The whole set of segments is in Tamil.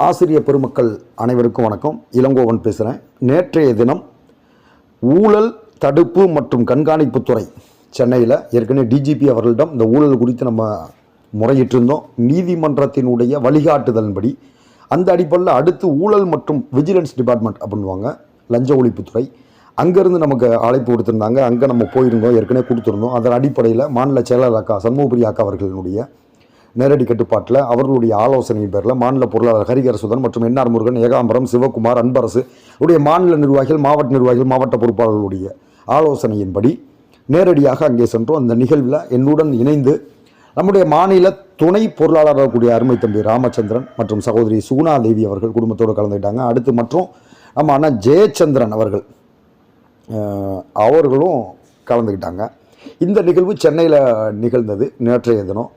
ஆசிரியர் பெருமக்கள் அனைவருக்கும் வணக்கம். இளங்கோவன் பேசுகிறேன் நேற்றைய தினம் ஊழல் தடுப்பு மற்றும் கண்காணிப்புத்துறை சென்னையில் ஏற்கனவே டிஜிபி அவர்களிடம் இந்த ஊழல் குறித்து நம்ம முறையிட்டிருந்தோம். நீதிமன்றத்தினுடைய வழிகாட்டுதலின்படி அந்த அடிப்படையில் அடுத்து ஊழல் மற்றும் விஜிலன்ஸ் டிபார்ட்மெண்ட் அப்படின்வாங்க லஞ்ச ஒழிப்புத்துறை. அங்கேருந்து நமக்கு அழைப்பு கொடுத்துருந்தாங்க அங்கே நம்ம போயிருந்தோம் ஏற்கனவே கொடுத்துருந்தோம். அதன் அடிப்படையில் மாநில செயலாளர் அக்கா சண்முகபிரி அக்கா அவர்களுடைய நேரடி கட்டுப்பாட்டில் அவர்களுடைய ஆலோசனை பேரில் மாநில பொருளாளர் ஹரிகரசுதன் மற்றும் என்ஆர் முருகன் ஏகாம்பரம் சிவகுமார் அன்பரசு உடைய மாநில நிர்வாகிகள் மாவட்ட நிர்வாகிகள் மாவட்ட பொறுப்பாளர்களுடைய ஆலோசனையின்படி நேரடியாக அங்கே சென்றோம். அந்த நிகழ்வில் என்னுடன் இணைந்து நம்முடைய மாநில துணை பொருளாளராக கூடிய அருமை தம்பி ராமச்சந்திரன் மற்றும் சகோதரி சுகுணா தேவி அவர்கள் குடும்பத்தோடு கலந்துக்கிட்டாங்க. அடுத்து மற்றும் நம்ம அண்ணா ஜெயச்சந்திரன் அவர்கள் அவர்களும் கலந்துக்கிட்டாங்க. இந்த நிகழ்வு சென்னையில் நிகழ்ந்தது. நேற்றைய தினம்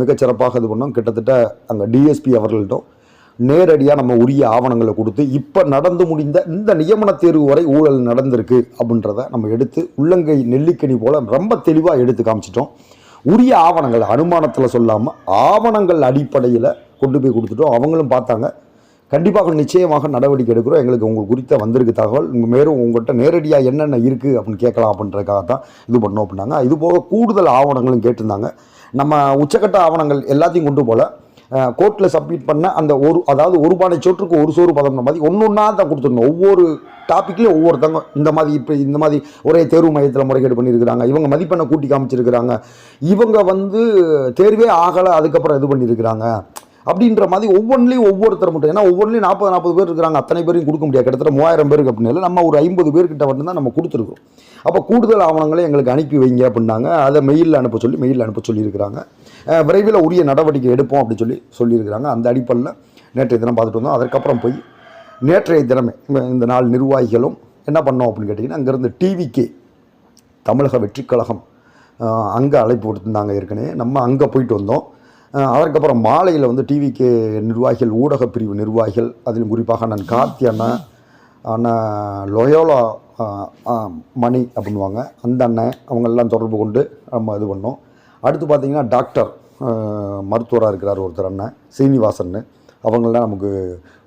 மிகச்சிறப்பாக இது பண்ணோம். கிட்டத்தட்ட அங்கே டிஎஸ்பி அவர்கள்ட்டும் நேரடியாக நம்ம உரிய ஆவணங்களை கொடுத்து இப்போ நடந்து முடிந்த இந்த நியமன தேர்வு வரை ஊழல் நடந்திருக்கு அப்படின்றத நம்ம எடுத்து உள்ளங்கை நெல்லிக்கனி போல் ரொம்ப தெளிவாக எடுத்து காமிச்சிட்டோம். உரிய ஆவணங்கள் அனுமானத்தில் சொல்லாமல் ஆவணங்கள் அடிப்படையில் கொண்டு போய் கொடுத்துட்டோம். அவங்களும் பார்த்தாங்க. கண்டிப்பாக நிச்சயமாக நடவடிக்கை எடுக்கிறோம். எங்களுக்கு உங்கள் குறித்த வந்திருக்கு தகவல். மேலும் உங்கள்கிட்ட நேரடியாக என்னென்ன இருக்குது அப்படின்னு கேட்கலாம் அப்படின்றதுக்காக தான் இது பண்ணோம் அப்படின்னாங்க. இது போக கூடுதல் ஆவணங்களும் கேட்டிருந்தாங்க. நம்ம உச்சக்கட்ட ஆவணங்கள் எல்லாத்தையும் கொண்டு போல கோர்ட்டில் சப்மிட் பண்ண அந்த ஒரு அதாவது ஒரு பானை சோற்றுக்கு ஒரு சோறு பதம் மாதிரி ஒன்று ஒன்றா தான் கொடுத்துருந்தோம் ஒவ்வொரு டாப்பிக்லேயும் ஒவ்வொருத்தவங்க இந்த மாதிரி இப்போ இந்த மாதிரி ஒரே தேர்வு மையத்தில் முறைகேடு பண்ணியிருக்கிறாங்க. இவங்க மதிப்பெண்ணை கூட்டி காமிச்சிருக்கிறாங்க. இவங்க வந்து தேர்வே ஆகலை அதுக்கப்புறம் இது பண்ணியிருக்கிறாங்க. அப்படின்ற மாதிரி ஒவ்வொன்றிலையும் ஒவ்வொருத்தர் மட்டும். ஏன்னா ஒவ்வொன்றிலையும் நாற்பது நாற்பது பேர் இருக்கிறாங்க. அத்தனை பேரையும் கொடுக்க முடியாது. கிட்டத்தட்ட மூவாயிரம் பேருக்கு அப்படின்னு நம்ம ஒரு ஐம்பது பேர்கிட்ட மட்டும்தான் நம்ம கொடுத்துருக்கோம். அப்போ கூடுதல் ஆவணங்களை எங்களுக்கு அனுப்பி வைங்க அப்படின்னாங்க. அதை மெயிலில் அனுப்ப சொல்லி மெயிலில் அனுப்ப சொல்லியிருக்கிறாங்க. விரைவில் உரிய நடவடிக்கை எடுப்போம் அப்படின்னு சொல்லி சொல்லியிருக்கிறாங்க. அந்த அடிப்படையில் நேற்றைய தினம் பார்த்துட்டு வந்தோம். அதுக்கப்புறம் போய் நேற்றைய தினமே இந்த- இந்த நாள் நிர்வாகிகளும் என்ன பண்ணோம் அப்படின்னு கேட்டிங்கன்னா அங்கேருந்து டிவிக்கே தமிழக வெற்றி கழகம் அங்கே அழைப்பு கொடுத்துருந்தாங்க ஏற்கனவே. நம்ம அங்கே போயிட்டு வந்தோம். அதற்கப்புறம் மாலையில் வந்து டிவிக்கு நிர்வாகிகள் ஊடகப் பிரிவு நிர்வாகிகள் அதிலும் குறிப்பாக அண்ணன் கார்த்தி அண்ணன் அண்ணன் லொயோலா மணி அப்படின்வாங்க அந்த அண்ணன் அவங்கெல்லாம் தொடர்பு கொண்டு நம்ம இது பண்ணோம். அடுத்து பார்த்திங்கன்னா டாக்டர் மருத்துவராக இருக்கிறார் ஒருத்தர் அண்ணன் சீனிவாசன் அவங்களாம் நமக்கு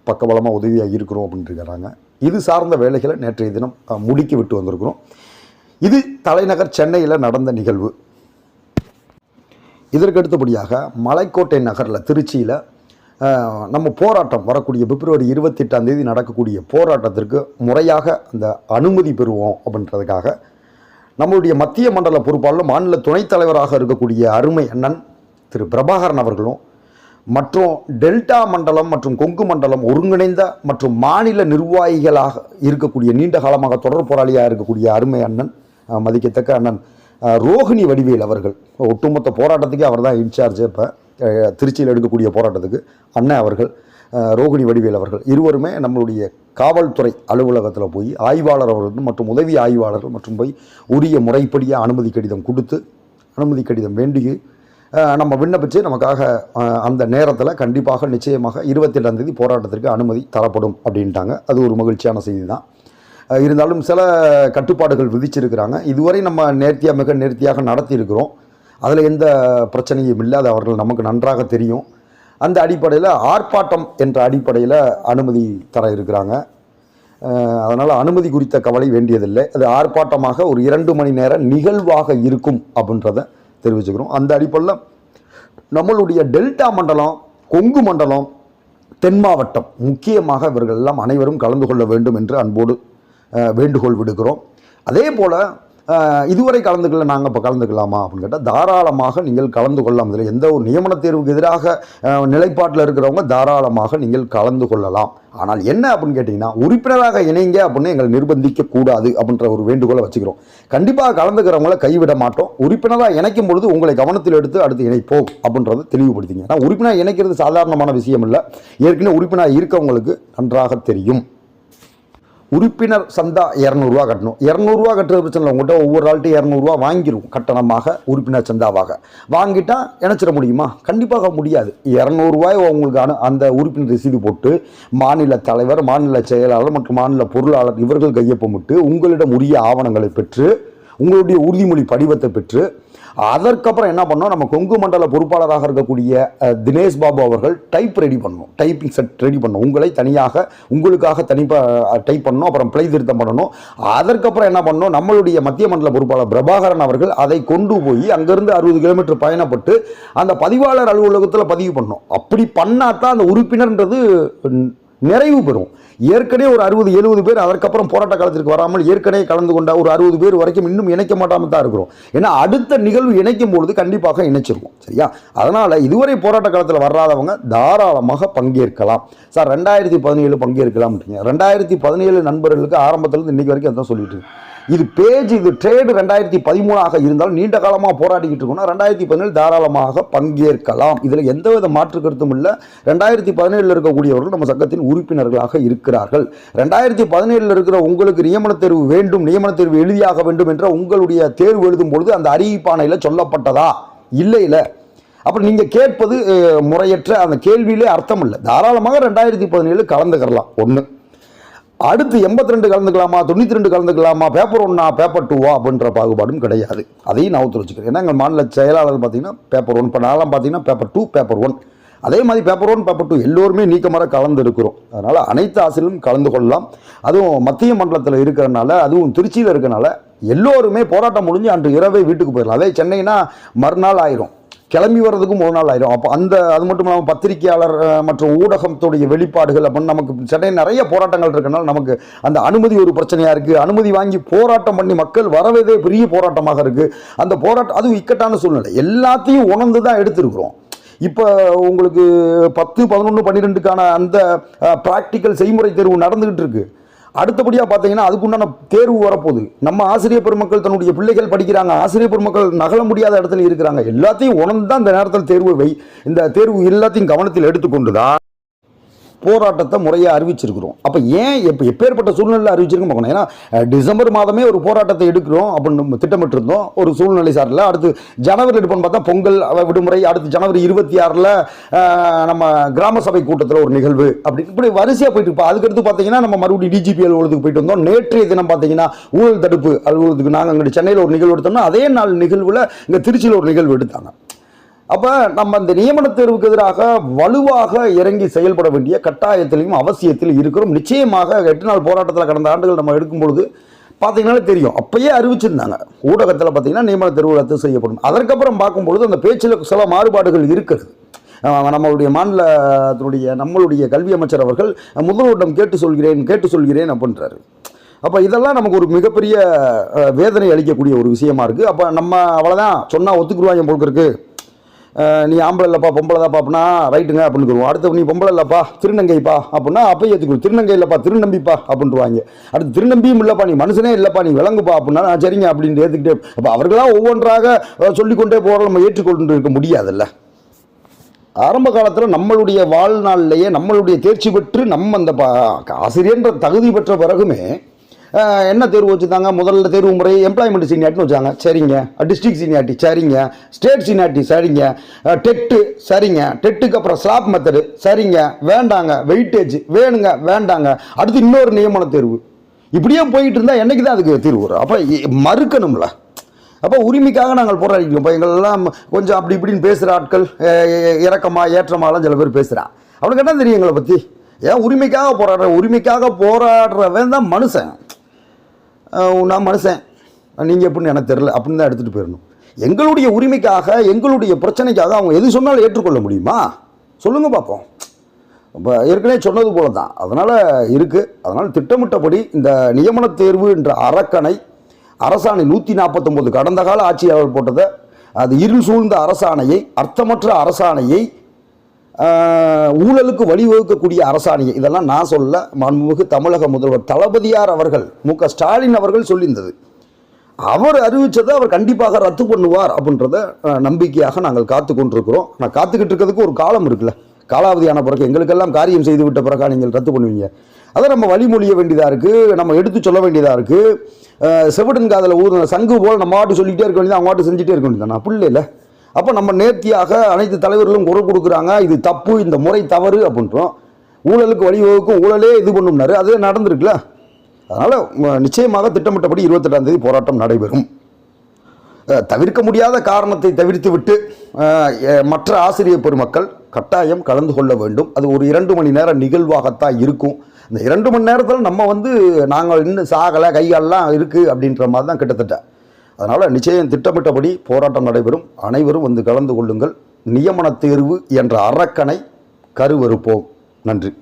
பக்கபலமாக உதவியாக இருக்கிறோம் அப்படின்ட்டு இருக்கிறாங்க. இது சார்ந்த வேலைகளை நேற்றைய தினம் முடிக்க முடுக்கி விட்டு வந்திருக்கிறோம். இது தலைநகர் சென்னையில் நடந்த நிகழ்வு. இதற்கு அடுத்தபடியாக மலைக்கோட்டை நகரில் திருச்சியில் நம்ம போராட்டம் வரக்கூடிய பிப்ரவரி இருபத்தெட்டாம் தேதி நடக்கக்கூடிய போராட்டத்திற்கு முறையாக அந்த அனுமதி பெறுவோம் அப்படின்றதுக்காக நம்மளுடைய மத்திய மண்டல பொறுப்பாளரும் மாநில துணைத் தலைவராக இருக்கக்கூடிய அருமை அண்ணன் திரு பிரபாகரன் அவர்களும் மற்றும் டெல்டா மண்டலம் மற்றும் கொங்கு மண்டலம் ஒருங்கிணைந்த மற்றும் மாநில நிர்வாகிகளாக இருக்கக்கூடிய நீண்ட காலமாக தொடர் போராளியாக இருக்கக்கூடிய அருமை அண்ணன் மதிக்கத்தக்க அண்ணன் ரோஹிணி ரோகிணி வடிவேல் அவர்கள். ஒட்டுமொத்த போராட்டத்துக்கே அவர் தான் இன்சார்ஜ் இப்போ. திருச்சியில் எடுக்கக்கூடிய போராட்டத்துக்கு அண்ணன் அவர்கள் ரோகிணி வடிவேல் அவர்கள். இருவருமே நம்மளுடைய காவல்துறை அலுவலகத்தில் போய் ஆய்வாளர் அவர்கள் மற்றும் உதவி ஆய்வாளர்கள் மற்றும் போய் உரிய முறைப்படியாக அனுமதி கடிதம் கொடுத்து அனுமதி கடிதம் வேண்டி நம்ம விண்ணப்பித்து நமக்காக அந்த நேரத்தில் கண்டிப்பாக நிச்சயமாக இருபத்தெட்டாம் தேதி போராட்டத்திற்கு அனுமதி தரப்படும் அப்படின்ட்டாங்க. அது ஒரு மகிழ்ச்சியான செய்தி தான் இருந்தாலும் சில கட்டுப்பாடுகள் விதிச்சிருக்கிறாங்க. இதுவரை நம்ம நேர்த்தியாக மிக நேர்த்தியாக நடத்தியிருக்கிறோம். அதில் எந்த பிரச்சனையும் இல்லை. அது அவர்கள் நமக்கு நன்றாக தெரியும். அந்த அடிப்படையில் ஆர்ப்பாட்டம் என்ற அடிப்படையில் அனுமதி தர இருக்கிறாங்க. அதனால் அனுமதி குறித்த கவலை வேண்டியதில்லை. அது ஆர்ப்பாட்டமாக ஒரு இரண்டு மணி நேரம் நிகழ்வாக இருக்கும் அப்படின்றத தெரிவிச்சுக்கிறோம். அந்த அடிப்படையில் நம்மளுடைய டெல்டா மண்டலம் கொங்கு மண்டலம் தென் மாவட்டம் முக்கியமாக இவர்கள் எல்லாம் அனைவரும் கலந்து கொள்ள வேண்டும் என்று அன்போடு வேண்டுகோள் விடுக்கிறோம். அதே போல் இதுவரை கலந்துக்கல நாங்கள் இப்போ கலந்துக்கலாமா அப்படின்னு கேட்டால் தாராளமாக நீங்கள் கலந்து கொள்ளலாம். இதில் எந்த ஒரு நியமன தேர்வுக்கு எதிராக நிலைப்பாட்டில் இருக்கிறவங்க தாராளமாக நீங்கள் கலந்து கொள்ளலாம். ஆனால் என்ன அப்படின்னு கேட்டிங்கன்னா உறுப்பினராக இணைங்க அப்படின்னு எங்களை நிர்பந்திக்கக்கூடாது அப்படின்ற ஒரு வேண்டுகோளை வச்சுக்கிறோம். கண்டிப்பாக கலந்துக்கிறவங்கள கைவிட மாட்டோம். உறுப்பினராக இணைக்கும் பொழுது உங்களை கவனத்தில் எடுத்து அடுத்து இணைப்போம் அப்படின்றத தெளிவுபடுத்திங்க. ஆனால் உறுப்பினர் இணைக்கிறது சாதாரணமான விஷயம் இல்லை. ஏற்கனவே உறுப்பினர் இருக்கவங்களுக்கு நன்றாக தெரியும். உறுப்பினர் சந்தா இரநூறுவா கட்டணும். இரநூறுவா கட்டுறது பிரச்சனை இல்லை. உங்கள்கிட்ட ஒவ்வொரு ஆள்கிட்ட இரநூறுவா வாங்கிடுவோம் கட்டணமாக உறுப்பினர் சந்தாவாக. வாங்கிட்டால் இணைச்சிட முடியுமா? கண்டிப்பாக முடியாது. இரநூறுவாய் உங்களுக்கு அனு அந்த உறுப்பினர் ரசீது போட்டு மாநில தலைவர் மாநில செயலாளர் மற்றும் மாநில பொருளாளர் இவர்கள் கையொப்பமிட்டு உங்களிடம் உரிய ஆவணங்களை பெற்று உங்களுடைய உறுதிமொழி படிவத்தை பெற்று அதற்கப்புறம் என்ன பண்ணோம்? நம்ம கொங்கு மண்டல பொறுப்பாளராக இருக்கக்கூடிய தினேஷ் பாபு அவர்கள் டைப் ரெடி பண்ணணும். டைப்பிங் செட் ரெடி பண்ணணும். உங்களை தனியாக உங்களுக்காக தனிப்பாக டைப் பண்ணணும். அப்புறம் பிழை திருத்தம் பண்ணணும். அதற்கப்புறம் என்ன பண்ணணும் நம்மளுடைய மத்திய மண்டல பொறுப்பாளர் பிரபாகரன் அவர்கள் அதை கொண்டு போய் அங்கேருந்து அறுபது கிலோமீட்டர் பயணப்பட்டு அந்த பதிவாளர் அலுவலகத்தில் பதிவு பண்ணணும் அப்படி பண்ணாதான் அந்த உறுப்பினர்ன்றது நிறைவு பெறும். ஏற்கனவே ஒரு அறுபது எழுபது பேர் அதற்கப்புறம் போராட்ட காலத்திற்கு வராமல் ஏற்கனவே கலந்து கொண்ட ஒரு அறுபது பேர் வரைக்கும் இன்னும் இணைக்க மாட்டாமல் தான் இருக்கிறோம். ஏன்னா அடுத்த நிகழ்வு இணைக்கும் பொழுது கண்டிப்பாக இணைச்சிருவோம். சரியா? அதனால் இதுவரை போராட்ட காலத்தில் வராதவங்க தாராளமாக பங்கேற்கலாம். சார் ரெண்டாயிரத்தி பதினேழு பங்கேற்கலாம் ரெண்டாயிரத்தி பதினேழு நண்பர்களுக்கு ஆரம்பத்திலிருந்து இன்னைக்கு வரைக்கும் அதான் சொல்லிட்டு இருக்கேன். இது பேஜ் இது ட்ரேடு ரெண்டாயிரத்தி பதிமூணாக இருந்தாலும் நீண்ட காலமாக போராடிக்கிட்டு இருக்கோம்னா ரெண்டாயிரத்தி பதினேழு தாராளமாக பங்கேற்கலாம். இதில் எந்தவித மாற்று கருத்தும் இல்லை. ரெண்டாயிரத்தி பதினேழில் இருக்கக்கூடியவர்கள் நம்ம சங்கத்தின் உறுப்பினர்களாக இருக்கிறார்கள். ரெண்டாயிரத்தி பதினேழில் இருக்கிற உங்களுக்கு நியமன தேர்வு வேண்டும் நியமன தேர்வு எழுதியாக வேண்டும் என்ற உங்களுடைய தேர்வு எழுதும் பொழுது அந்த அறிவிப்பானையில் சொல்லப்பட்டதா? இல்லை இல்லை. அப்புறம் நீங்கள் கேட்பது முறையற்ற அந்த கேள்வியிலே அர்த்தம் இல்லை. தாராளமாக ரெண்டாயிரத்தி பதினேழு கலந்துக்கிறலாம் ஒன்று அடுத்து எண்பத்தி ரெண்டு கலந்துக்கலாமா தொண்ணூற்றி ரெண்டு கலந்துக்கலாமா பேப்பர் ஒன்னா பேப்பர் டூவா அப்படின்ற பாகுபாடும் கிடையாது. அதையும் நான் ஒத்து வச்சுக்கிறேன் ஏன்னா எங்கள் மாநில செயலாளர் பார்த்தீங்கன்னா பேப்பர் ஒன் இப்போ நாளாம் பார்த்தீங்கன்னா பேப்பர் டூ பேப்பர் ஒன் அதே மாதிரி பேப்பர் ஒன் பேப்பர் டூ எல்லோருமே நீக்கமர கலந்து இருக்கிறோம் அதனால் அனைத்து ஆசிரியர்களும் கலந்து கொள்ளலாம். அதுவும் மத்திய மண்டலத்தில் இருக்கிறனால அதுவும் திருச்சியில் இருக்கிறனால எல்லோருமே போராட்டம் முடிஞ்சு அன்று இரவே வீட்டுக்கு போயிடலாம். அதே சென்னைனா மறுநாள் ஆயிரும். கிளம்பி வர்றதுக்கும் ஒரு நாள் ஆயிரும். அப்போ அந்த அது மட்டும் இல்லாமல் பத்திரிகையாளர் மற்றும் ஊடகத்துடைய வெளிப்பாடுகள் அப்படின்னு நமக்கு சென்னை நிறைய போராட்டங்கள் இருக்கனால நமக்கு அந்த அனுமதி ஒரு பிரச்சனையாக இருக்குது அனுமதி வாங்கி போராட்டம் பண்ணி மக்கள் வரவேதே பெரிய போராட்டமாக இருக்குது அந்த போராட்டம் அதுவும் இக்கட்டான சூழ்நிலை. எல்லாத்தையும் உணர்ந்து தான் எடுத்திருக்கிறோம். இப்போ உங்களுக்கு பத்து பதினொன்று பன்னிரெண்டுக்கான அந்த ப்ராக்டிக்கல் செய்முறை தேர்வு நடந்துக்கிட்டு இருக்குது அடுத்தபடியாக பார்த்தீங்கன்னா அதுக்குண்டான தேர்வு வரப்போகுது. நம்ம ஆசிரியர் பெருமக்கள் தன்னுடைய பிள்ளைகள் படிக்கிறாங்க. ஆசிரியர் பெருமக்கள் நகல முடியாத இடத்துல இருக்கிறாங்க. எல்லாத்தையும் உணர்ந்து தான் இந்த நேரத்தில் தேர்வு வை இந்த தேர்வு எல்லாத்தையும் கவனத்தில் எடுத்துக்கொண்டு தான் போராட்டத்தை முறையாக அறிவிச்சிருக்கிறோம். அப்போ ஏன் எப்போ எப்பேற்பட்ட சூழ்நிலை அறிவிச்சிருக்கோம் பார்க்கணும். ஏன்னா டிசம்பர் மாதமே ஒரு போராட்டத்தை எடுக்கிறோம் அப்படின்னு நம்ம திட்டமிட்டு இருந்தோம் ஒரு சூழ்நிலை சார்ல. அடுத்து ஜனவரி எடுப்போம்னு பார்த்தா பொங்கல் விடுமுறை அடுத்து ஜனவரி இருபத்தி ஆறில் நம்ம கிராம சபை கூட்டத்தில் ஒரு நிகழ்வு அப்படி இப்படி வரிசையாக போயிட்டு இருப்போம் அதுக்கடுத்து பார்த்தீங்கன்னா நம்ம மறுபடியும் டிஜிபி அலுவலகத்துக்கு போயிட்டு வந்தோம். நேற்றைய தினம் பார்த்தீங்கன்னா ஊழல் தடுப்பு அலுவலகத்துக்கு நாங்கள் அங்கே சென்னையில் ஒரு நிகழ்வு எடுத்தோம்னா அதே நாள் நிகழ்வில் இங்கே திருச்சியில் ஒரு நிகழ்வு எடுத்தாங்க. அப்போ நம்ம இந்த நியமன தேர்வுக்கு எதிராக வலுவாக இறங்கி செயல்பட வேண்டிய கட்டாயத்திலையும் அவசியத்தில் இருக்கிறோம். நிச்சயமாக எட்டு நாள் போராட்டத்தில் கடந்த ஆண்டுகள் நம்ம எடுக்கும் பொழுது பார்த்தீங்கன்னா தெரியும். அப்பயே அறிவிச்சிருந்தாங்க. ஊடகத்தில் பார்த்தீங்கன்னா நியமன தேர்வு ரத்து செய்யப்படும். அதற்கப்புறம் பார்க்கும்பொழுது அந்த பேச்சில் சில மாறுபாடுகள் இருக்கிறது. நம்மளுடைய மாநிலத்தினுடைய நம்மளுடைய கல்வி அமைச்சர் அவர்கள் முதல்வரிடம் கேட்டு சொல்கிறேன் கேட்டு சொல்கிறேன் அப்படின்றாரு. அப்போ இதெல்லாம் நமக்கு ஒரு மிகப்பெரிய வேதனை அளிக்கக்கூடிய ஒரு விஷயமா இருக்குது அப்போ நம்ம அவ்வளோதான் சொன்னால் ஒத்துக்குருவாங்க போல் இருக்குது நீ ஆம்பளை இல்லைப்பா பொம்பளை தான் பாப்பனா ரைட்டுங்க அப்படின்னு அடுத்து நீ பொம்பளை இல்லைப்பா திருநங்கைப்பா அப்படின்னா அப்போ ஏற்றுக்கணும் திருநங்கை இல்லைப்பா திருநம்பிப்பா அப்படின்ட்டுருவாங்க அடுத்து திருநம்பியும் இல்லைப்பா நீ மனுஷனே இல்லைப்பா நீ விளங்குப்பா அப்படின்னா சரிங்க அப்படின்னு ஏற்றுக்கிட்டே அப்போ அவர்களாம் ஒவ்வொன்றாக சொல்லிக்கொண்டே போகிற நம்ம ஏற்றுக்கொண்டு இருக்க முடியாதுல்ல. ஆரம்ப காலத்தில் நம்மளுடைய வாழ்நாளிலேயே நம்மளுடைய தேர்ச்சி பெற்று நம்ம அந்த ஆசிரியன்ற தகுதி பெற்ற பிறகுமே என்ன தேர்வு வச்சுருந்தாங்க முதல்ல தேர்வு முறை எம்ப்ளாய்மெண்ட் சீனியாரிட்டின்னு வச்சாங்க சரிங்க. டிஸ்ட்ரிக்ட் சீனியாரிட்டி சரிங்க. ஸ்டேட் சீனியாரிட்டி சரிங்க. டெட்டு சரிங்க. டெட்டுக்கு அப்புறம் ஸ்லாப் மெத்தடு சரிங்க. வேண்டாங்க. வெயிட்டேஜ் வேணுங்க வேண்டாங்க. அடுத்து இன்னொரு நியமன தேர்வு. இப்படியே போயிட்டு இருந்தால் என்னைக்கு தான் அதுக்கு தீர்வு வரும்? அப்போ மறுக்கணும்ல. அப்போ உரிமைக்காக நாங்கள் போராடிக்கிறோம் இப்போ எங்களெல்லாம் கொஞ்சம் அப்படி இப்படின்னு பேசுகிற ஆட்கள் இறக்கமாக இறக்கமா ஏற்றமாலாம் சில பேர் பேசுகிறான் அவனுக்கு என்ன தெரியும் எங்களை பற்றி ஏன் உரிமைக்காக போராடுற உரிமைக்காக போராடுறவன் தான் மனுஷன். நான் மனுஷன். நீங்கள் எப்படின்னு எனக்கு தெரில அப்படின்னு தான் எடுத்துகிட்டு போயிடணும். எங்களுடைய உரிமைக்காக எங்களுடைய பிரச்சனைக்காக அவங்க எது சொன்னாலும் ஏற்றுக்கொள்ள முடியுமா? சொல்லுங்கள் பார்ப்போம் இப்போ ஏற்கனவே சொன்னது போல தான் அதனால் இருக்குது அதனால் திட்டமிட்டபடி இந்த நியமன தேர்வு என்ற அரக்கணை அரசாணை நூற்றி நாற்பத்தொம்போது கடந்த கால ஆட்சியாளர் போட்டதை அது இருள் சூழ்ந்த அரசாணையை அர்த்தமற்ற அரசாணையை ஊழலுக்கு வழிவகுக்கக்கூடிய அரசாணையை இதெல்லாம் நான் சொல்ல மன்முகு தமிழக முதல்வர் தளபதியார் அவர்கள் மு ஸ்டாலின் அவர்கள் சொல்லியிருந்தது. அவர் அறிவித்ததை அவர் கண்டிப்பாக ரத்து பண்ணுவார் அப்படின்றத நம்பிக்கையாக நாங்கள் காத்து கொண்டிருக்கிறோம். நான் காத்துக்கிட்டு இருக்கிறதுக்கு ஒரு காலம் இருக்குல்ல. காலாவதியான பிறகு எங்களுக்கெல்லாம் காரியம் செய்து விட்ட பிறகா நீங்கள் ரத்து பண்ணுவீங்க. அதை நம்ம வழிமொழிய வேண்டியதாக இருக்குது நம்ம எடுத்து சொல்ல வேண்டியதாக இருக்குது செவிடன் காதில் ஊர் சங்கு போல் நம்ம ஆட்டு சொல்லிகிட்டே இருக்க வேண்டியது அவங்க ஆட்டு செஞ்சுட்டே இருக்க வேண்டியது அப்படி இல்லை அப்போ நம்ம நேர்த்தியாக அனைத்து தலைவர்களும் குரல் கொடுக்குறாங்க இது தப்பு இந்த முறை தவறு அப்படின்றோம். ஊழலுக்கு வழிவகுக்கும் ஊழலே இது பண்ணும்னாரு. அது நடந்திருக்குல்ல. அதனால் நிச்சயமாக திட்டமிட்டபடி இருபத்தெட்டாம் தேதி போராட்டம் நடைபெறும். தவிர்க்க முடியாத காரணத்தை தவிர்த்து விட்டு மற்ற ஆசிரியர் பெருமக்கள் கட்டாயம் கலந்து கொள்ள வேண்டும். அது ஒரு இரண்டு மணி நேரம் நிகழ்வாகத்தான் இருக்கும். இந்த இரண்டு மணி நேரத்தில் நம்ம வந்து நாங்கள் இன்னும் சாகலை கைகாலெலாம் இருக்குது அப்படின்ற மாதிரி தான் கிட்டத்தட்ட. அதனால் நிச்சயம் திட்டமிட்டபடி போராட்டம் நடைபெறும். அனைவரும் வந்து கலந்து கொள்ளுங்கள். நியமன தேர்வு என்ற அரக்கனை கருவறுப்போம். நன்றி.